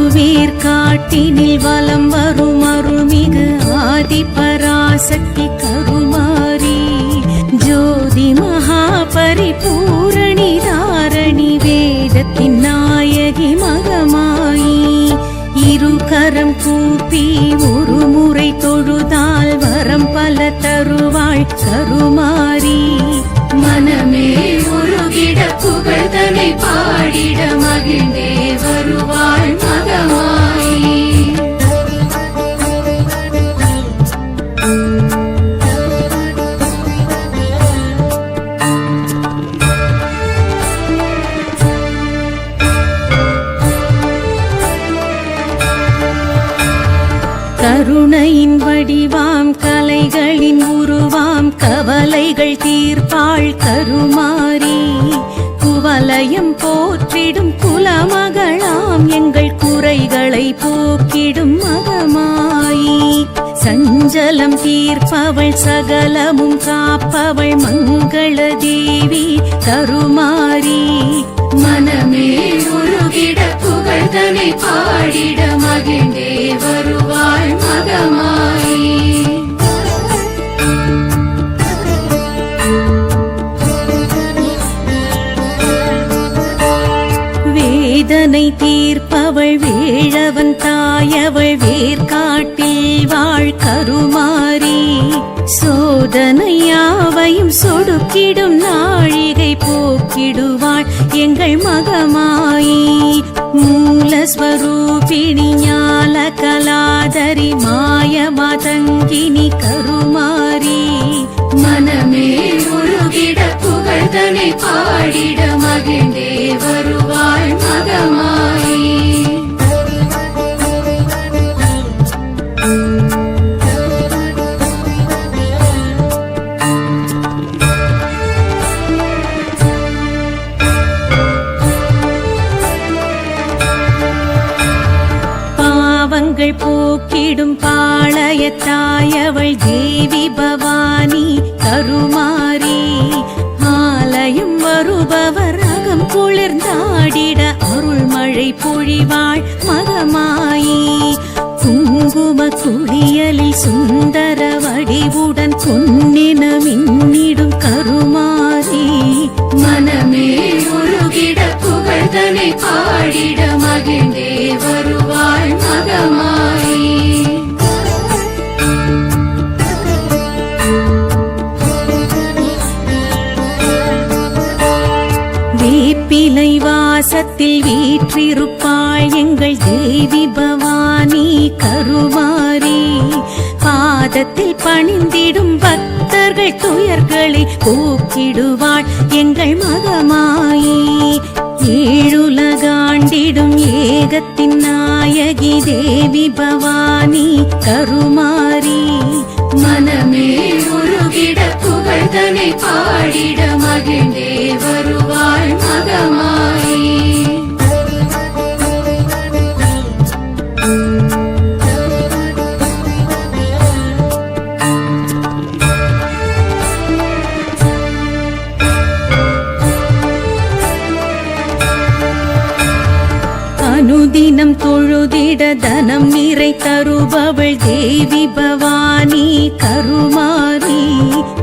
திருவேற்காட்டினில் வலம் வரும் அருமிகு ஆதி பராசக்தி கருமாரி ஜோதி மகா பரிபூரணி தாரணி வேதத்தின் நாயகி மகமாயி. இரு கரம் கூப்பி ஒரு முறை தொழுதால் வரம் பல தருவாள் கருமா கருணையின் வடிவாம் கலைகளின் உருவாம் கவலைகள் தீர்ப்பாள் கருமாறி. குவலயம் போற்றிடும் குலமகளாம் எங்கள் குறைகளை போக்கிடும் மகமாயி. சஞ்சலம் தீர்ப்பவள் சகலமும் காப்பவள் மங்கள தேவி கருமாறி. மனமே உருகிட புகழ்தனை பாடிட சோதனையாவையும் சொடுக்கிடும் நாழிகை போக்கிடுவாள் எங்கள் மகமாயி. மூலஸ்வரூபிணி ஞால கலாதரி மாய மதங்கினி கருமாரி. மனமே உருகிட புகழ்தனை பாடிட மகிழ்ந்தே வருவாள் மகமாய். பொழிவாள் மகமாயி குங்கும குளியலில் சுந்தர வடிவுடன் பொன்னின மின்னிடும் கருமாறி. மனமே உருகிட புகழ்தனை பாடிட வாசத்தில் எங்கள் தேவி பவானி கருமாரி பாதத்தில் பணிந்திடும் பக்தர்கள் துயர்களை போக்கிடுவாள் எங்கள் மகமாயி. ஏழுலகாண்டிடும் ஏகத்தின் நாயகி தேவி பவானி கருமாரி மனமே உருகிட புகழ்தனை பாடிட மகிழ்ந்தே வருவாள் மகமா அனுதினம் தனம் நிறை தருபவள் தேவி பவானி கருமாரி.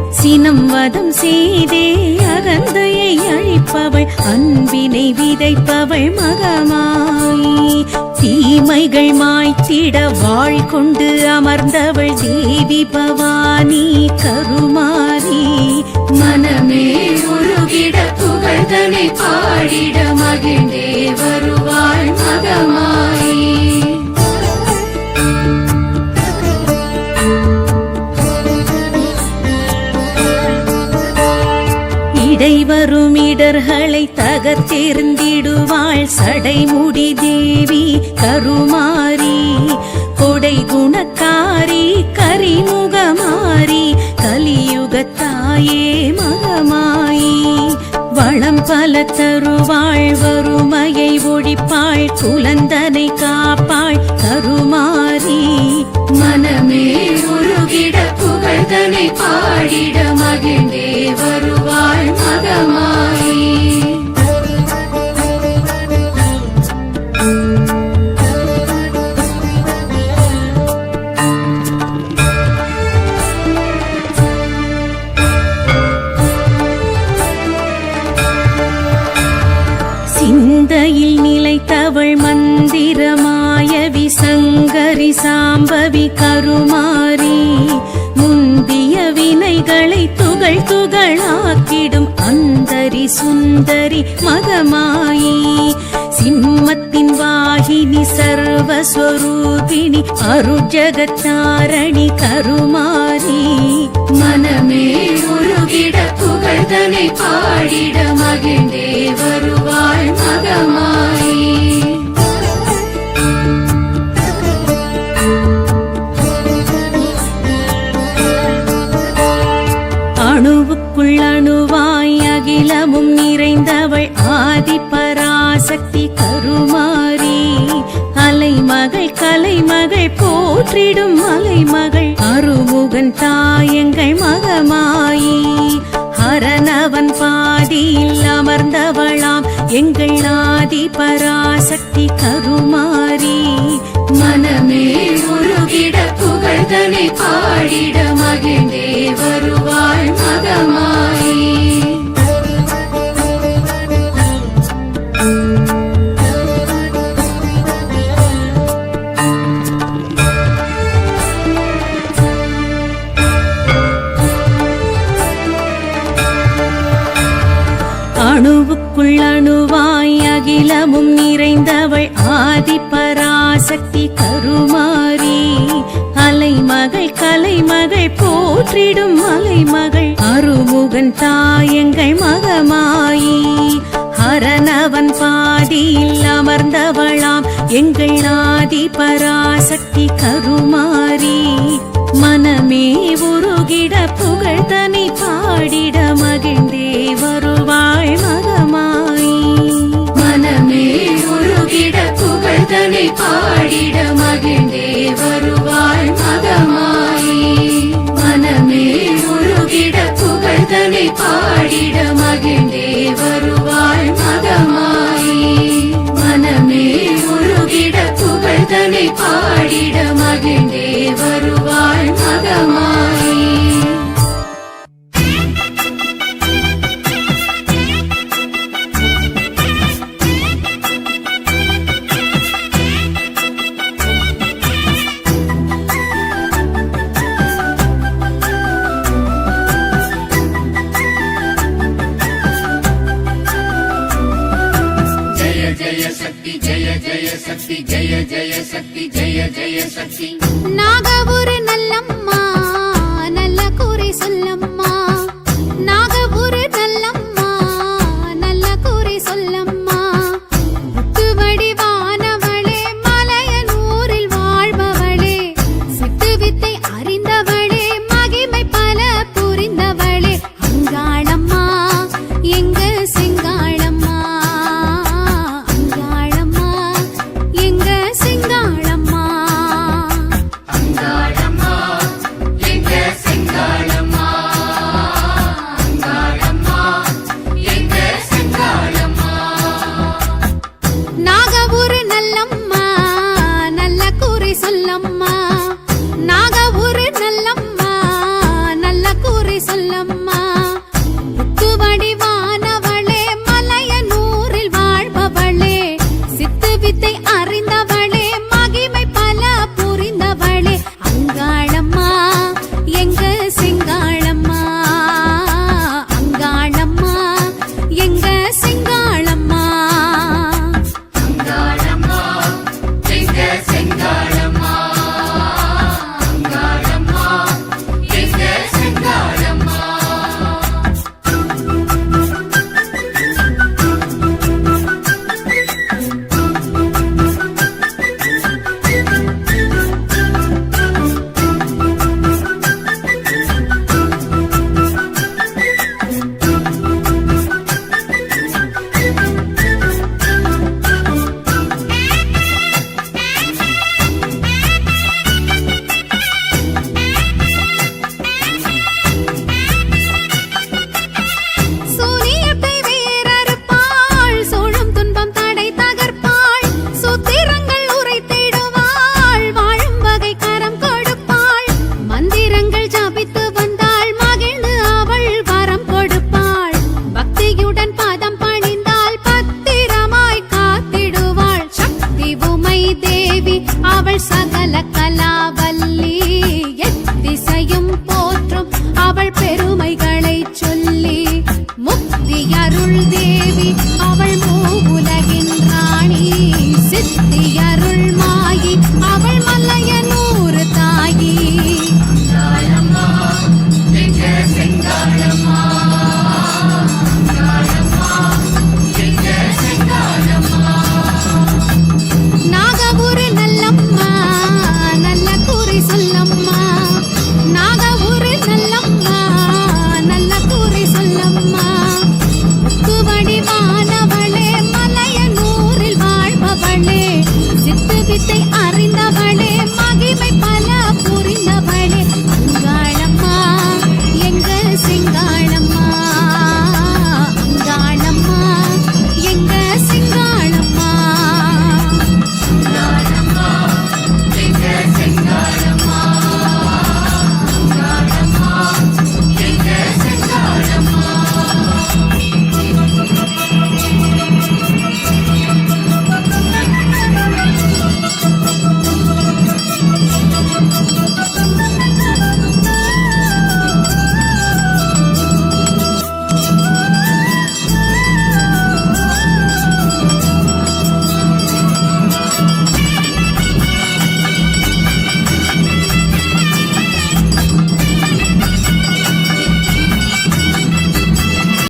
சினம் வதம் செய்தே அகந்தையை அழிப்பவள் அன்பினை விதைப்பவள் மகமாய். தீமைகள் மாய்த்திட வாழ் கொண்டு அமர்ந்தவள் தேவி பவானி கருமாரி. மனமே உருகிட புகழ்தனை பாடிட மகிழ்ந்தே வருவாள் மகமாயி இடைவரும் இடர்களை தகர்த்தெறிந்திடுவாள் சடைமுடி தேவி கருமாரி கொடை குணக்காரி கரிமுகமாரி கலியுகத்தாயே மகமாயி வளம் பல தருவாள் வறுமையை ஒழிப்பாள் குலந்தனை காப்பாள் தருமாறி. மனமே உருகிட புகழ்தனை பாடிட. மந்தையில் நிலைத்தவள் மந்திரமாயவி சங்கரி சாம்பவி கருமாரி முந்திய வினைகளை துகள் துகளாக்கிடும் அந்தரி சுந்தரி மகமாயி சிம்மத்தின் வாகினி சர்வஸ்வரூபிணி அருஜகத்தாரணி கருமாரி மனமே உருகிட புகழ்தனை பாடிட மகிழ்ந்தே வருவாள் மகமாயி. அணுவுக்குள் அணுவாய் அகிலமும் நிறைந்தவள் ஆதி பராசக்தி கருமாறி. அலைமகள் கலைமகள் போற்றிடும் மலைமகள். அருமுகன் தாயங்கள் மகமாயி ஹரணவன் பாதியில் அமர்ந்தவளாம். எங்கள் ஆதி பராசக்தி கருமாறி. மனமே உருகிட புகழ்தனை பாடிட மகிழ்ந்தே. பராசக்தி கருமாறி அலைமகள் கலைமகள் போற்றிடும் மலைமகள். அருமுகன் தாயங்கள் மகமாயி. ஹரணவன் பாதியில் அமர்ந்தவளாம். எங்கள் ஆதி பராசக்தி கருமாறி. மனமே உருகிட புகழ் தனி பாடிட மகிழ் பாடிட மகிழ்ந்தே வருவாள் மதமாயி. மனமே உருகிட புகழ்தனை பாடிட நாக ஒரு நல்லம்மா நல்ல கூரை சொல்லம்மா.